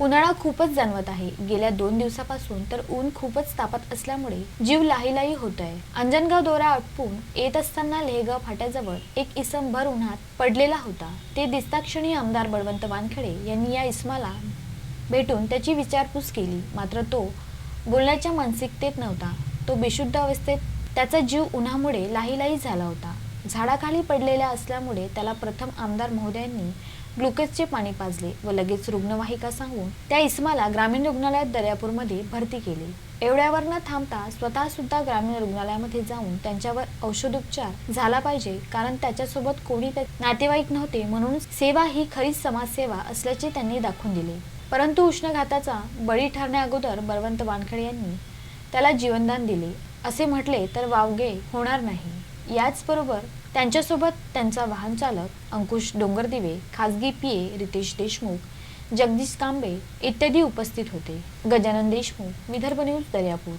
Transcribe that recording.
उन्हाळा खूपच जाणवत आहे. गेल्या दोन दिवसापासून तर ऊन खूपच तापत असल्यामुळे जीव लाहीलाही होत आहे अंजनगाव दोरा आटपून येत असताना लेहगाव फाट्याजवळ एक इसम भर उन्हात पडलेला होता. ते दिसताक्षणी आमदार बळवंत वानखेडे यांनी या इसमाला भेटून त्याची विचारपूस केली. मात्र तो बोलण्याच्या मानसिकतेत नव्हता. तो बेशुद्ध अवस्थेत त्याचा जीव उन्हामुळे लाहीलाही झाला होता. झाडाखाली पडलेला असल्यामुळे त्याला प्रथम आमदार महोदयांनी ग्लुकोजचे पाणी पाजले व लगेच रुग्णवाहिका सांगून त्या इस्माला ग्रामीण रुग्णालयात दर्यापूरमध्ये भरती केले. एवढ्यावर न थांबता स्वतः सुद्धा ग्रामीण रुग्णालयामध्ये जाऊन त्यांच्यावर औषधोपचार झाला पाहिजे कारण त्याच्यासोबत कोणी त्या- नातेवाईक नव्हते म्हणून सेवा ही खरीच समाजसेवा असल्याचे त्यांनी दाखवून दिले. परंतु उष्णघाताचा बळी ठरण्या अगोदर बळवंत यांनी त्याला जीवनदान दिले. असे म्हटले तर वावगे होणार नाही. याचबरोबर त्यांच्यासोबत त्यांचा वाहन चालक अंकुश डोंगरदिवे खासगी पीए रितेश देशमुख जगदीश कांबे इत्यादी उपस्थित होते. गजानन देशमुख विदर्भ न्यूज दर्यापूर.